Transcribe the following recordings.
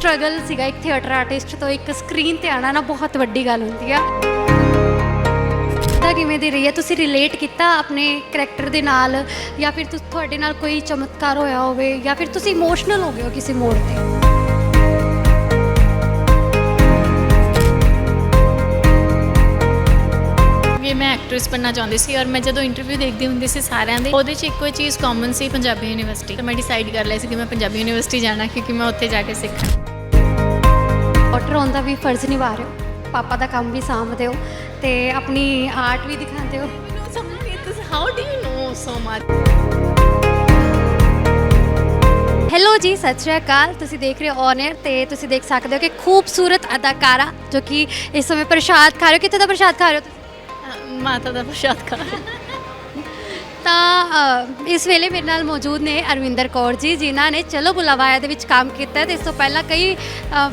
Struggle ਸੀਗਾ ਇੱਕ theatre artist ਤੋਂ, ਇੱਕ ਸਕਰੀਨ ਤੇ ਆਣਾ ਨਾ ਬਹੁਤ ਵੱਡੀ ਗੱਲ ਹੁੰਦੀ ਆ। ਤਾਂ ਕਿਵੇਂ ਦੀ ਰਹੀ ਹੈ? ਤੁਸੀਂ ਰਿਲੇਟ ਕੀਤਾ ਆਪਣੇ ਕਰੈਕਟਰ ਦੇ ਨਾਲ ਜਾਂ ਫਿਰ ਤੁਸ- ਤੁਹਾਡੇ ਨਾਲ ਕੋਈ ਚਮਤਕਾਰ ਹੋਇਆ ਹੋਵੇ ਜਾਂ ਫਿਰ ਤੁਸੀਂ ਇਮੋਸ਼ਨਲ ਹੋ ਗਏ ਹੋ ਕਿਸੇ ਮੋੜ ਤੇ? ਵੀ ਮੈਂ ਐਕਟ੍ਰੈਸ ਬਣਨਾ ਚਾਹੁੰਦੀ ਸੀ ਔਰ ਮੈਂ ਜਦੋਂ ਇੰਟਰਵਿਊ ਦੇਖਦੀ ਹੁੰਦੀ ਸੀ ਸਾਰਿਆਂ ਦੇ, ਉਹਦੇ 'ਚ ਇੱਕੋ ਹੀ ਚੀਜ਼ ਕਾਮਨ ਸੀ, ਪੰਜਾਬੀ ਯੂਨੀਵਰਸਿਟੀ ਤਾਂ ਮੈਂ ਡਿਸਾਈਡ ਕਰ ਲਿਆ ਸੀ ਕਿ ਮੈਂ ਪੰਜਾਬੀ ਯੂਨੀਵਰਸਿਟੀ ਜਾਣਾ ਕਿਉਂਕਿ ਮੈਂ ਉੱਥੇ ਜਾ ਕੇ ਸਿੱਖਾਂ ਡਾਕਟਰ ਹੋਣ ਦਾ ਵੀ ਫਰਜ਼ ਨਿਭਾ ਰਹੇ ਹੋ। ਪਾਪਾ ਦਾ ਕੰਮ ਵੀ ਸਾਂਭਦੇ ਹੋ ਤੇ ਆਪਣੀ ਆਰਟ ਵੀ ਦਿਖਾਉਂਦੇ ਹੋ। ਮੈਨੂੰ ਸਮਝ ਨਹੀਂ ਤੁਸੀਂ how do you know so much hello ji ਸਤਿ ਸ਼੍ਰੀ ਅਕਾਲ। ਤੁਸੀਂ ਦੇਖ ਰਹੇ ਹੋ ਔਨ 에ਅਰ ਤੇ ਤੁਸੀਂ ਦੇਖ ਸਕਦੇ ਹੋ ਕਿ ਖੂਬਸੂਰਤ ਅਦਾਕਾਰਾ ਜੋ ਕਿ ਇਸ ਸਮੇਂ ਪ੍ਰਸ਼ਾਦ ਖਾ ਰਹੇ ਹੋ। ਕਿੱਥੇ ਦਾ ਪ੍ਰਸ਼ਾਦ ਖਾ ਰਹੇ ਹੋ ਤੁਸੀਂ? ਮਾਤਾ ਦਾ ਪ੍ਰਸ਼ਾਦ ਖਾ ਤਾਂ ਇਸ ਵੇਲੇ ਮੇਰੇ ਨਾਲ ਮੌਜੂਦ ਨੇ ਅਰਵਿੰਦਰ ਕੌਰ ਜੀ ਜਿਨ੍ਹਾਂ ਨੇ ਚਲੋ ਬੁਲਾਵਾਇਆ ਦੇ ਵਿੱਚ ਕੰਮ ਕੀਤਾ ਤੇ ਇਸ ਤੋਂ ਪਹਿਲਾਂ ਕਈ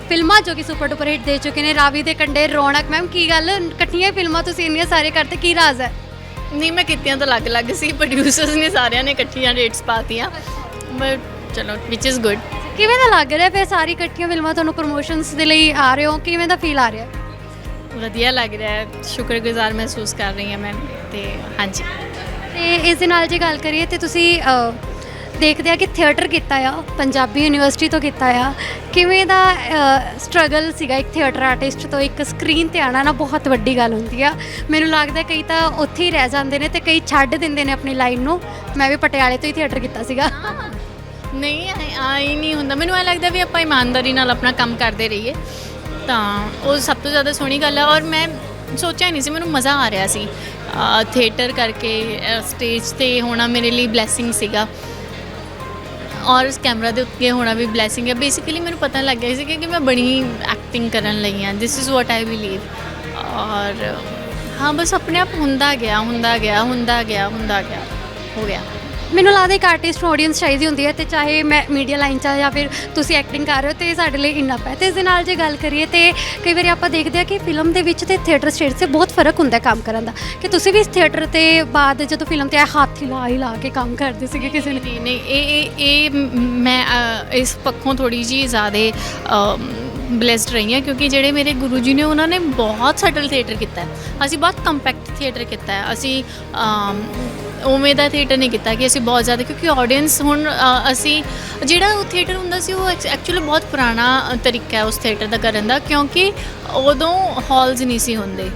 ਫਿਲਮਾਂ ਜੋ ਕਿ ਸੁਪਰ ਡੁਪਰ ਹਿੱਟ ਦੇ ਚੁੱਕੇ ਨੇ ਰਾਵੀ ਦੇ ਕੰਡੇ ਰੌਣਕ ਮੈਮ ਕੀ ਗੱਲ ਇਕੱਠੀਆਂ ਫਿਲਮਾਂ ਤੁਸੀਂ ਇੰਨੀਆਂ ਸਾਰੇ ਕਰਦੇ ਕੀ ਰਾਜ਼ ਹੈ? ਨਹੀਂ ਮੈਂ ਕੀਤੀਆਂ ਤਾਂ ਅਲੱਗ-ਅਲੱਗ ਸੀ ਪ੍ਰੋਡਿਊਸਰਸ ਨੇ ਸਾਰਿਆਂ ਨੇ ਇਕੱਠੀਆਂ ਡੇਟਸ ਪਾਤੀਆਂ ਬਟ ਚਲੋ ਵਿਚ ਇਜ਼ ਗੁੱਡ ਕਿਵੇਂ ਦਾ ਲੱਗ ਰਿਹਾ ਫਿਰ ਸਾਰੀ ਇਕੱਠੀਆਂ ਫਿਲਮਾਂ ਤੁਹਾਨੂੰ ਪ੍ਰੋਮੋਸ਼ਨਸ ਦੇ ਲਈ ਆ ਰਹੇ ਹੋ? ਕਿਵੇਂ ਦਾ ਫੀਲ ਆ ਰਿਹਾ? ਵਧੀਆ ਲੱਗ ਰਿਹਾ ਹੈ ਸ਼ੁਕਰਗੁਜ਼ਾਰ ਮਹਿਸੂਸ ਕਰ ਰਹੀ ਹਾਂ ਮੈਂ ਤੇ ਹਾਂਜੀ। ਤੇ ਇਸ ਦੇ ਨਾਲ ਜੇ ਗੱਲ ਕਰੀਏ ਤੇ ਤੁਸੀਂ ਅ, ਦੇਖਦੇ ਆ ਕਿ ਥੀਏਟਰ ਕੀਤਾ ਆ ਪੰਜਾਬੀ ਯੂਨੀਵਰਸਿਟੀ ਤੋਂ ਕੀਤਾ ਆ। ਕਿਵੇਂ ਦਾ ਸਟਰਗਲ ਸੀਗਾ ਇੱਕ ਥੀਏਟਰ ਆਰਟਿਸਟ ਤੋਂ? ਇੱਕ ਸਕਰੀਨ ਤੇ ਆਣਾ ਨਾ ਬਹੁਤ ਵੱਡੀ ਗੱਲ ਹੁੰਦੀ ਆ। ਮੈਨੂੰ ਲੱਗਦਾ ਕਈ ਤਾਂ ਉੱਥੇ ਹੀ ਰਹਿ ਜਾਂਦੇ ਨੇ ਤੇ ਕਈ ਛੱਡ ਦਿੰਦੇ ਨੇ ਆਪਣੀ ਲਾਈਨ ਨੂੰ। ਮੈਂ ਵੀ ਪਟਿਆਲੇ ਤੋਂ ਹੀ ਥੀਏਟਰ ਕੀਤਾ ਸੀਗਾ। ਨਹੀਂ ਆਈ ਨਹੀਂ ਹੁੰਦਾ। ਮੈਨੂੰ ਐ ਲੱਗਦਾ ਵੀ ਆਪਾਂ ਇਮਾਨਦਾਰੀ ਨਾਲ ਆਪਣਾ ਕੰਮ ਕਰਦੇ ਰਹੀਏ। ਤਾਂ ਉਹ ਸਭ ਤੋਂ ਜ਼ਿਆਦਾ ਸੋਹਣੀ ਗੱਲ ਹੈ ਔਰ ਮੈਂ ਸੋਚਿਆ ਨਹੀਂ ਸੀ, ਮੈਨੂੰ ਮਜ਼ਾ ਆ ਰਿਹਾ ਸੀ। ਥੀਏਟਰ ਕਰਕੇ ਸਟੇਜ ਤੇ ਹੋਣਾ ਮੇਰੇ ਲਈ ਬਲੇਸਿੰਗ ਸੀਗਾ। ਔਰ ਇਸ ਕੈਮਰਾ ਦੇ ਉੱਤੇ ਹੋਣਾ ਵੀ ਬਲੇਸਿੰਗ ਹੈ। ਬੇਸਿਕਲੀ ਮੈਨੂੰ ਪਤਾ ਲੱਗ ਗਿਆ ਸੀ ਕਿ ਮੈਂ ਬਣੀ ਐਕਟਿੰਗ ਕਰਨ ਲਈ ਹਾਂ। This is what I believe ਔਰ, ਹਾਂ, ਬਸ ਆਪਣੇ ਆਪ ਹੁੰਦਾ ਗਿਆ ਹੁੰਦਾ ਗਿਆ ਹੁੰਦਾ ਗਿਆ ਹੁੰਦਾ ਗਿਆ, ਹੋ ਗਿਆ। ਮੈਨੂੰ ਲੱਗਦਾ ਇੱਕ ਆਰਟਿਸਟ ਨੂੰ ਆਡੀਅנס ਚਾਹੀਦੀ ਹੁੰਦੀ ਹੈ ਤੇ ਚਾਹੇ ਮੈਂ ਮੀਡੀਆ ਲਾਈਨ 'ਚ ਆ ਜਾਂ ਫਿਰ ਤੁਸੀਂ ਐਕਟਿੰਗ ਕਰ ਰਹੇ ਹੋ ਤੇ ਸਾਡੇ ਲਈ ਇੰਨਾ ਹੈ ਤੇ ਇਸ ਦੇ ਨਾਲ ਜੇ ਗੱਲ ਕਰੀਏ ਤੇ ਕਈ ਵਾਰੀ ਆਪਾਂ ਦੇਖਦੇ ਆ ਕਿ ਫਿਲਮ ਦੇ ਵਿੱਚ ਤੇ ਥੀਏਟਰ ਸਟੇਜ 'ਤੇ ਬਹੁਤ ਫ਼ਰਕ ਹੁੰਦਾ ਹੈ ਕੰਮ ਕਰਨ ਦਾ। ਕਿ ਤੁਸੀਂ ਵੀ ਇਸ ਥੀਏਟਰ ਤੇ ਬਾਅਦ ਜਦੋਂ ਫਿਲਮ ਤੇ ਆਏ ਹੱਥ ਹਿਲਾ ਹਿਲਾ ਕੇ ਕੰਮ ਕਰਦੇ ਸੀਗੇ ਕਿਸੇ ਨੇ। ਨਹੀਂ ਨਹੀਂ ਇਹ ਇਹ ਇਹ ਮੈਂ ਅ, ਇਸ ਪੱਖੋਂ ਥੋੜੀ ਜੀ ਜ਼ਿਆਦਾ ਬਲੈਸਡ ਰਹੀ ਹਾਂ ਕਿਉਂਕਿ ਜਿਹੜੇ ਮੇਰੇ ਗੁਰੂ ਜੀ ਨੇ ਉਹਨਾਂ ਨੇ ਬਹੁਤ ਸਟਲ ਥੀਏਟਰ ਕੀਤਾ ਹੈ। ਅਸੀਂ ਬਹੁਤ ਕੰਪੈਕਟ ਥੀਏਟਰ ਕੀਤਾ ਹੈ। ਅਸੀਂ ਅਮ, ਉਵੇਂ ਦਾ ਥੀਏਟਰ ਨਹੀਂ ਕੀਤਾ ਕਿ ਅਸੀਂ ਬਹੁਤ ਜ਼ਿਆਦਾ ਕਿਉਂਕਿ ਆਡੀਅנס ਹੁਣ ਅਸੀਂ ਜਿਹੜਾ ਉਹ ਥੀਏਟਰ ਹੁੰਦਾ ਸੀ ਉਹ ਐਕਚੁਅਲੀ ਬਹੁਤ ਪੁਰਾਣਾ ਤਰੀਕਾ ਹੈ ਉਸ ਥੀਏਟਰ ਦਾ ਕਰਨ ਦਾ ਕਿਉਂਕਿ ਉਦੋਂ ਹਾਲਸ ਨਹੀਂ ਸੀ ਹੁੰਦੇ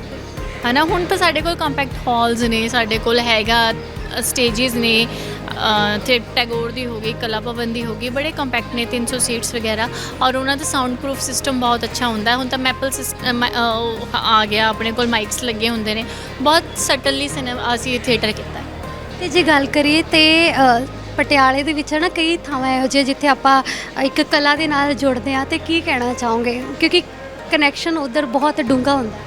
ਹਨਾ ਹੁਣ ਤਾਂ ਸਾਡੇ ਕੋਲ ਕੰਪੈਕਟ ਹਾਲਸ ਨੇ ਸਾਡੇ ਕੋਲ ਹੈਗਾ ਸਟੇजेस ਨੇ ਤੇ ਟੈਗੋਰ ਦੀ ਹੋ ਗਈ, ਕਲਾ ਭਵਨ ਦੀ ਹੋ ਗਈ, ਬੜੇ ਕੰਪੈਕਟ ਨੇ 300 ਸੀਟਸ ਵਗੈਰਾ, ਔਰ ਉਹਨਾਂ ਦਾ ਸਾਊਂਡ ਪ੍ਰੂਫ ਸਿਸਟਮ ਬਹੁਤ ਅੱਛਾ ਹੁੰਦਾ ਹੈ। ਹੁਣ ਤਾਂ ਮੈਪਲ ਸਿਸਟਮ ਆ ਗਿਆ, ਆਪਣੇ ਕੋਲ ਮਾਈਕਸ ਲੱਗੇ ਹੁੰਦੇ ਨੇ। ਬਹੁਤ ਸਟਲੀ ਸਿਨੇਮਾ ਅਸੀਂ ਥੀਏਟਰ ਕੀਤਾ ਹੈ। ਤੇ ਜੇ ਗੱਲ ਕਰੀਏ ਤੇ ਪਟਿਆਲੇ ਦੇ ਵਿੱਚ ਨਾ ਕਈ ਥਾਵਾਂ ਇਹੋ ਜਿਹੀਆਂ ਜਿੱਥੇ ਆਪਾਂ ਇੱਕ ਕਲਾ ਦੇ ਨਾਲ ਜੁੜਦੇ ਆ ਤੇ ਕੀ ਕਹਿਣਾ ਚਾਹੋਗੇ? ਕਿਉਂਕਿ ਕਨੈਕਸ਼ਨ ਉਧਰ ਬਹੁਤ ਡੂੰਘਾ ਹੁੰਦਾ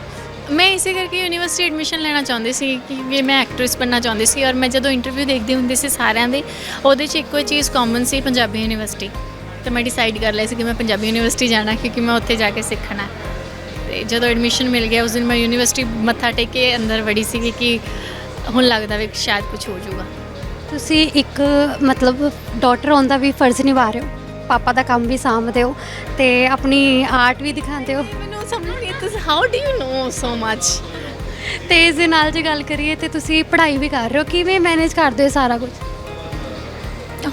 ਮੈਂ ਇਸੇ ਕਰਕੇ ਯੂਨੀਵਰਸਿਟੀ ਐਡਮਿਸ਼ਨ ਲੈਣਾ ਚਾਹੁੰਦੀ ਸੀ ਕਿ ਵੀ ਮੈਂ ਐਕਟ੍ਰੈਸ ਬਣਨਾ ਚਾਹੁੰਦੀ ਸੀ ਔਰ ਮੈਂ ਜਦੋਂ ਇੰਟਰਵਿਊ ਦੇਖਦੀ ਹੁੰਦੀ ਸੀ ਸਾਰਿਆਂ ਦੇ, ਉਹਦੇ 'ਚ ਇੱਕੋ ਹੀ ਚੀਜ਼ ਕਾਮਨ ਸੀ ਪੰਜਾਬੀ ਯੂਨੀਵਰਸਿਟੀ ਤੇ ਮੈਂ ਡਿਸਾਈਡ ਕਰ ਲਿਆ ਸੀ ਕਿ ਮੈਂ ਪੰਜਾਬੀ ਯੂਨੀਵਰਸਿਟੀ ਜਾਣਾ ਕਿਉਂਕਿ ਮੈਂ ਉੱਥੇ ਜਾ ਕੇ ਸਿੱਖਣਾ। ਤੇ ਜਦੋਂ ਐਡਮਿਸ਼ਨ ਮਿਲ ਗਿਆ, ਉਸ ਦਿਨ ਮੈਂ ਯੂਨੀਵਰਸਿਟੀ ਮੱਥਾ ਟੇਕ ਕੇ ਅੰਦਰ ਵੜੀ ਸੀ ਕਿ ਹੁਣ ਲੱਗਦਾ ਵੀ ਸ਼ਾਇਦ ਕੁਝ ਹੋ ਜਾਊਗਾ। ਤੁਸੀਂ ਇੱਕ ਮਤਲਬ ਡਾਟਰ ਹੋਣ ਦਾ ਵੀ ਫਰਜ਼ ਨਿਭਾ ਰਹੇ ਹੋ। ਪਾਪਾ ਦਾ ਕੰਮ ਵੀ ਸਾਂਭਦੇ ਹੋ ਤੇ ਆਪਣੀ ਆਰਟ ਵੀ ਦਿਖਾਉਂਦੇ ਹੋ। ਸਮਝ ਨਹੀਂ ਤੁਸੀਂ how do you know so much ਤੇ ਇਸ ਦੇ ਨਾਲ ਜੇ ਗੱਲ ਕਰੀਏ ਤੇ ਤੁਸੀਂ ਪੜ੍ਹਾਈ ਵੀ ਕਰ ਰਹੇ ਹੋ। ਕਿਵੇਂ ਮੈਨੇਜ ਕਰਦੇ ਹੋ ਸਾਰਾ ਕੁਝ?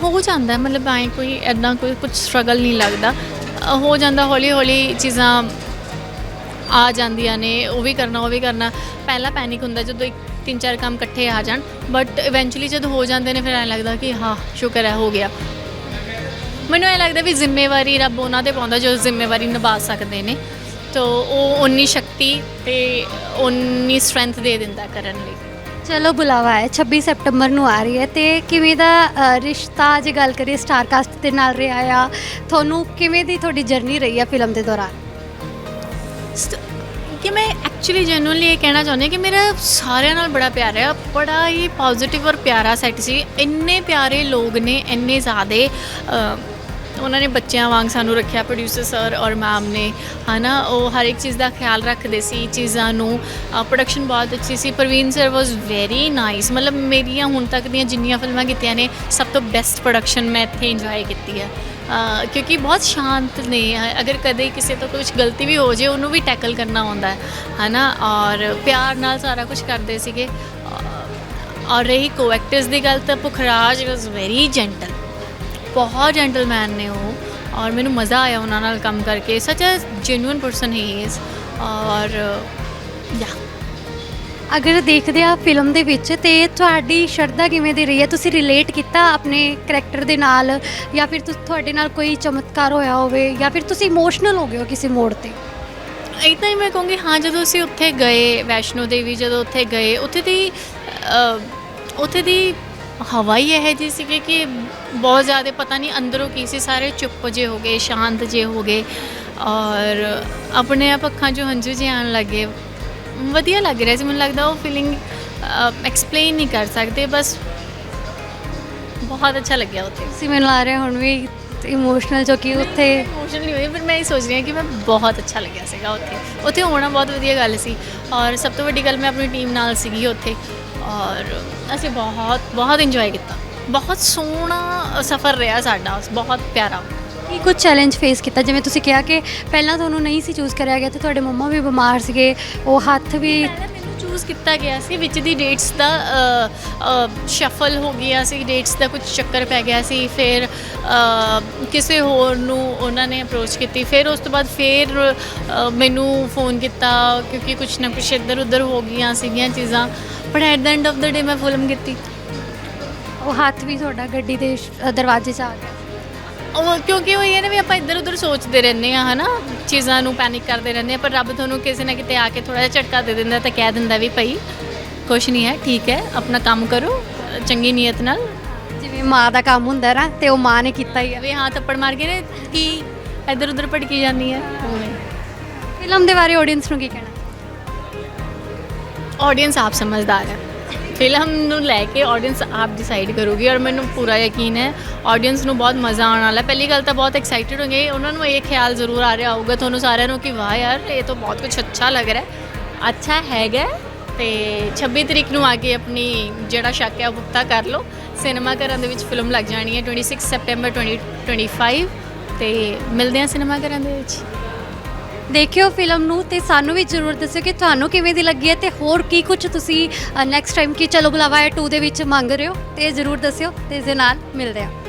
ਹੋ ਜਾਂਦਾ। ਹੈ, ਮਤਲਬ ਐਂ ਕੋਈ ਐਦਾਂ ਕੋਈ ਕੁਝ ਸਟਰਗਲ ਨਹੀਂ ਲੱਗਦਾ। ਅ, ਹੋ ਜਾਂਦਾ ਹੌਲੀ ਹੌਲੀ ਚੀਜ਼ਾਂ ਆ ਜਾਂਦੀਆਂ ਨੇ। ਉਹ ਵੀ ਕਰਨਾ ਉਹ ਵੀ ਕਰਨਾ। ਪਹਿਲਾਂ ਪੈਨਿਕ ਹੁੰਦਾ ਜਦੋਂ ਇੱਕ ਤਿੰਨ ਚਾਰ ਕੰਮ ਇਕੱਠੇ ਆ ਜਾਣ। ਬਟ ਇਵੈਂਚੁਅਲੀ ਜਦ ਹੋ ਜਾਂਦੇ ਨੇ ਫਿਰ ਐਂ ਲੱਗਦਾ ਕਿ ਹਾਂ ਸ਼ੁਕਰ ਹੈ ਹੋ ਗਿਆ। ਮੈਨੂੰ ਐਂ ਲੱਗਦਾ ਵੀ ਜ਼ਿੰਮੇਵਾਰੀ ਰੱਬ ਉਹਨਾਂ ਤੇ ਪਾਉਂਦਾ ਜੋ ਜ਼ਿੰਮੇਵਾਰੀ ਨਿਭਾ ਸਕਦੇ ਨੇ। ਤੋ ਉਹ ਉਨੀ ਸ਼ਕਤੀ ਤੇ ਉਨੀ ਸਟਰੈਂਥ ਦੇ ਦਿੰਦਾ ਕਰਨ ਲਈ। ਚਲੋ ਬੁਲਾਵਾ ਹੈ। 26 ਸਤੰਬਰ ਨੂੰ ਆ ਰਹੀ ਹੈ ਤੇ ਕਿਵੇਂ ਦਾ ਅ, ਰਿਸ਼ਤਾ ਜੇ ਗੱਲ ਕਰੀਏ ਸਟਾਰ ਕਾਸਟ ਦੇ ਨਾਲ ਰਿਹਾ ਆ ਤੁਹਾਨੂੰ ਕਿਵੇਂ ਦੀ ਤੁਹਾਡੀ ਜਰਨੀ ਰਹੀ ਆ ਫਿਲਮ ਦੇ ਦੌਰਾਨ? ਸ- ਕਿ ਮੈਂ ਐਕਚੁਅਲੀ ਜੈਨੂਅਲੀ ਇਹ ਕਹਿਣਾ ਚਾਹੁੰਦੀ ਹਾਂ ਕਿ ਮੇਰਾ ਸਾਰਿਆਂ ਨਾਲ ਬੜਾ ਪਿਆਰ ਹੈ। ਬੜਾ ਹੀ ਪੋਜ਼ਿਟਿਵ ਔਰ ਪਿਆਰਾ ਸੈੱਟ ਸੀ। ਇੰਨੇ ਪਿਆਰੇ ਲੋਕ ਨੇ ਇੰਨੇ ਜ਼ਿਆਦੇ ਅ, ਉਹਨਾਂ ਨੇ ਬੱਚਿਆਂ ਵਾਂਗ ਸਾਨੂੰ ਰੱਖਿਆ ਪ੍ਰੋਡਿਊਸਰ ਸਰ ਔਰ ਮੈਮ ਨੇ, ਹਨਾ? ਉਹ ਹਰ ਇੱਕ ਚੀਜ਼ ਦਾ ਖਿਆਲ ਰੱਖਦੇ ਸੀ, ਚੀਜ਼ਾਂ ਨੂੰ ਪ੍ਰੋਡਕਸ਼ਨ ਬਹੁਤ ਅੱਛੀ ਸੀ। Praveen sir was very nice ਮਤਲਬ ਮੇਰੀਆਂ ਹੁਣ ਤੱਕ ਦੀਆਂ ਜਿੰਨੀਆਂ ਫਿਲਮਾਂ ਕੀਤੀਆਂ ਨੇ, ਸਭ ਤੋਂ ਬੈਸਟ ਪ੍ਰੋਡਕਸ਼ਨ ਮੈਂ ਇੱਥੇ ਇੰਜੋਏ ਕੀਤੀ ਹੈ ਕਿਉਂਕਿ ਬਹੁਤ ਸ਼ਾਂਤ ਨੇ, ਅਗਰ ਕਦੇ ਕਿਸੇ ਤੋਂ ਕੁਝ ਗਲਤੀ ਵੀ ਹੋ ਜੇ, ਉਹਨੂੰ ਵੀ ਟੈਕਲ ਕਰਨਾ ਆਉਂਦਾ ਹੈ, ਹਨਾ? ਔਰ ਪਿਆਰ ਨਾਲ ਸਾਰਾ ਕੁਝ ਕਰਦੇ ਸੀਗੇ। ਔਰ ਰਹੀ ਕੋ ਐਕਟਰਸ ਦੀ ਗੱਲ ਤਾਂ ਪੁਖਰਾਜ ਵਾਸ ਵੈਰੀ ਜੈਂਟਲ ਬਹੁਤ ਜੈਂਟਲਮੈਨ ਨੇ ਉਹ ਔਰ ਮੈਨੂੰ ਮਜ਼ਾ ਆਇਆ ਉਹਨਾਂ ਨਾਲ ਕੰਮ ਕਰਕੇ। Such a genuine person he is ਔਰ ਯਾ ਅਗਰ ਦੇਖਦੇ ਆ ਫਿਲਮ ਦੇ ਵਿੱਚ ਤੇ ਤੁਹਾਡੀ ਸ਼ਰਧਾ ਕਿਵੇਂ ਦੀ ਰਹੀ ਹੈ? ਤੁਸੀਂ ਰਿਲੇਟ ਕੀਤਾ ਆਪਣੇ ਕਰੈਕਟਰ ਦੇ ਨਾਲ ਜਾਂ ਫਿਰ ਤੁ- ਤੁਹਾਡੇ ਨਾਲ ਕੋਈ ਚਮਤਕਾਰ ਹੋਇਆ ਹੋਵੇ ਜਾਂ ਫਿਰ ਤੁਸੀਂ ਇਮੋਸ਼ਨਲ ਹੋ ਗਏ ਹੋ ਕਿਸੇ ਮੋੜ ਤੇ? ਇਦਾਂ ਹੀ ਮੈਂ ਕਹੂੰਗੀ ਹਾਂ ਜਦੋਂ ਅਸੀਂ ਉੱਥੇ ਗਏ ਵੈਸ਼ਨੋ ਦੇਵੀ ਜਦੋਂ ਉੱਥੇ ਗਏ ਉੱਥੇ ਦੀ ਅ, ਉੱਥੇ ਦੀ ਹਵਾ ਹੀ ਇਹ ਜੀ ਸੀ ਕਿ ਬਹੁਤ ਜ਼ਿਆਦਾ ਪਤਾ ਨਹੀਂ ਅੰਦਰੋਂ ਕੀ ਸੀ ਸਾਰੇ ਚੁੱਪ ਜੇ ਹੋ ਗਏ ਸ਼ਾਂਤ ਜੇ ਹੋ ਗਏ ਔਰ ਆਪਣੇ ਆਪ ਅੱਖਾਂ 'ਚੋਂ ਹੰਝੂ ਜਿਹੇ ਆਉਣ ਲੱਗੇ ਵਧੀਆ ਲੱਗ ਰਿਹਾ ਸੀ ਮੈਨੂੰ ਲੱਗਦਾ ਉਹ ਫੀਲਿੰਗ ਐਕਸਪਲੇਨ ਨਹੀਂ ਕਰ ਸਕਦੇ ਬਸ ਬਹੁਤ ਅੱਛਾ ਲੱਗਿਆ ਉੱਥੇ। ਤੁਸੀਂ ਮੈਨੂੰ ਲਾ ਰਹੇ ਹੁਣ ਵੀ ਇਮੋਸ਼ਨਲ ਜੋ ਕਿ ਉੱਥੇ ਇਮੋਸ਼ਨਲ ਨਹੀਂ ਹੋਈ ਪਰ ਮੈਂ ਇਹ ਸੋਚ ਰਹੀ ਹਾਂ ਕਿ ਮੈਂ ਬਹੁਤ ਅੱਛਾ ਲੱਗਿਆ ਸੀਗਾ ਉੱਥੇ। ਉੱਥੇ ਹੋਣਾ ਬਹੁਤ ਵਧੀਆ ਗੱਲ ਸੀ ਔਰ ਸਭ ਤੋਂ ਵੱਡੀ ਗੱਲ ਮੈਂ ਆਪਣੀ ਟੀਮ ਨਾਲ ਸੀਗੀ ਉੱਥੇ। ਔਰ ਅਸੀਂ ਬਹੁਤ ਬਹੁਤ ਇੰਜੋਏ ਕੀਤਾ। ਬਹੁਤ ਸੋਹਣਾ ਸਫ਼ਰ ਰਿਹਾ ਸਾਡਾ ਬਹੁਤ ਪਿਆਰਾ। ਕੀ ਕੁਝ ਚੈਲੰਜ ਫੇਸ ਕੀਤਾ? ਜਿਵੇਂ ਤੁਸੀਂ ਕਿਹਾ ਕਿ ਪਹਿਲਾਂ ਤੁਹਾਨੂੰ ਨਹੀਂ ਸੀ ਚੂਜ਼ ਕਰਿਆ ਗਿਆ ਤੇ ਤੁਹਾਡੇ ਮੰਮਾ ਵੀ ਬਿਮਾਰ ਸੀਗੇ ਉਹ ਹੱਥ ਵੀ ਮੈਨੂੰ ਚੂਜ਼ ਕੀਤਾ ਗਿਆ ਸੀ ਵਿੱਚ ਦੀ ਡੇਟਸ ਦਾ ਸ਼ਫਲ ਹੋ ਗਿਆ ਸੀ ਡੇਟਸ ਦਾ ਕੁਝ ਚੱਕਰ ਪੈ ਗਿਆ ਸੀ ਫਿਰ ਅ, ਕਿਸੇ ਹੋਰ ਨੂੰ ਉਹਨਾਂ ਨੇ ਅਪਰੋਚ ਕੀਤੀ ਫਿਰ ਉਸ ਤੋਂ ਬਾਅਦ ਫਿਰ ਅ, ਮੈਨੂੰ ਫੋਨ ਕੀਤਾ ਕਿਉਂਕਿ ਕੁਝ ਨਾ ਕੁਝ ਇੱਧਰ ਉੱਧਰ ਹੋ ਗਈਆਂ ਸੀਗੀਆਂ ਚੀਜ਼ਾਂ। ਪਰ at the end of the day ਮੈਂ ਫਿਲਮ ਕੀਤੀ। ਉਹ ਹੱਥ ਵੀ ਤੁਹਾਡਾ ਗੱਡੀ ਦੇ ਸ਼- ਦਰਵਾਜ਼ੇ 'ਚ ਆ ਗਿਆ। ਉਹ ਕਿਉਂਕਿ ਉਹ ਇਹ ਨਾ ਵੀ ਆਪਾਂ ਇੱਧਰ ਉੱਧਰ ਸੋਚਦੇ ਰਹਿੰਦੇ ਆ ਹਨਾ? ਚੀਜ਼ਾਂ ਨੂੰ ਪੈਨਿਕ ਕਰਦੇ ਰਹਿੰਦੇ ਆ ਪਰ ਰੱਬ ਤੁਹਾਨੂੰ ਕਿਸੇ ਨਾ ਕਿਤੇ ਆ ਕੇ ਥੋੜਾ ਜਿਹਾ ਝਟਕਾ ਦੇ ਦਿੰਦਾ ਤਾਂ ਕਹਿ ਦਿੰਦਾ ਵੀ ਭਾਈ ਕੁਛ ਨਹੀਂ ਹੈ ਠੀਕ ਹੈ ਆਪਣਾ ਕੰਮ ਕਰੋ ਚੰਗੀ ਨੀਅਤ ਨਾਲ। ਜਿਵੇਂ ਮਾਂ ਦਾ ਕੰਮ ਹੁੰਦਾ ਨਾ ਤੇ ਉਹ ਮਾਂ ਨੇ ਕੀਤਾ ਹੀ ਆ। ਵੀ ਹਾਂ ਥੱਪੜ ਮਾਰ ਕੇ ਨੇ ਕੀ ਇੱਧਰ ਉੱਧਰ ਭਟਕੀ ਜਾਂਦੀ ਹੈ। ਉਵੇਂ ਫਿਲਮ ਦੇ ਬਾਰੇ ਆਡੀਅנס ਨੂੰ ਕੀ ਕਹਿਣਾ? ਆਡੀਅנס ਆਪ ਸਮਝਦਾਰ ਹੈ ਫਿਲਮ ਨੂੰ ਲੈ ਕੇ ਆਡੀਅנס ਆਪ ਡਿਸਾਈਡ ਕਰੂਗੀ ਔਰ ਮੈਨੂੰ ਪੂਰਾ ਯਕੀਨ ਹੈ ਆਡੀਅנס ਨੂੰ ਬਹੁਤ ਮਜ਼ਾ ਆਉਣ ਵਾਲਾ ਪਹਿਲੀ ਗੱਲ ਤਾਂ ਬਹੁਤ ਐਕਸਾਈਟਿਡ ਹੋਗੇ ਉਹਨਾਂ ਨੂੰ ਇਹ ਖਿਆਲ ਜ਼ਰੂਰ ਆ ਰਿਹਾ ਹੋਊਗਾ ਤੁਹਾਨੂੰ ਸਾਰਿਆਂ ਨੂੰ ਕਿ ਵਾਹ ਯਾਰ ਇਹ ਤਾਂ ਬਹੁਤ ਕੁਝ ਅੱਛਾ ਲੱਗ ਰਿਹਾ ਅੱਛਾ ਹੈਗਾ ਤੇ 26 ਤਰੀਕ ਨੂੰ ਆ ਕੇ ਆਪਣੀ ਜਿਹੜਾ ਸ਼ੱਕ ਹੈ ਉਹ ਪੁਖਤਾ ਕਰ ਲਓ ਸਿਨੇਮਾ ਘਰਾਂ ਦੇ ਵਿੱਚ ਫਿਲਮ ਲੱਗ ਜਾਣੀ ਹੈ 26 ਸਪਟੈਂਬਰ 2025 ਤੇ ਮਿਲਦੇ ਹਾਂ ਸਿਨੇਮਾ ਘਰਾਂ ਦੇ ਵਿੱਚ ਦੇਖਿਓ ਫਿਲਮ ਨੂੰ ਤੇ ਸਾਨੂੰ ਵੀ ਜ਼ਰੂਰ ਦੱਸਿਓ ਕਿ ਤੁਹਾਨੂੰ ਕਿਵੇਂ ਦੀ ਲੱਗੀ ਹੈ ਤੇ ਹੋਰ ਕੀ ਕੁਝ ਤੁਸੀਂ ਨੈਕਸਟ ਟਾਈਮ ਕੀ ਚਲੋ ਬੁਲਾਵਾ ਹੈ 2 ਦੇ ਵਿੱਚ ਮੰਗ ਰਹੇ ਹੋ ਤੇ ਜ਼ਰੂਰ ਦੱਸਿਓ ਤੇ ਇਸ ਦੇ ਨਾਲ ਮਿਲਦੇ ਹਾਂ।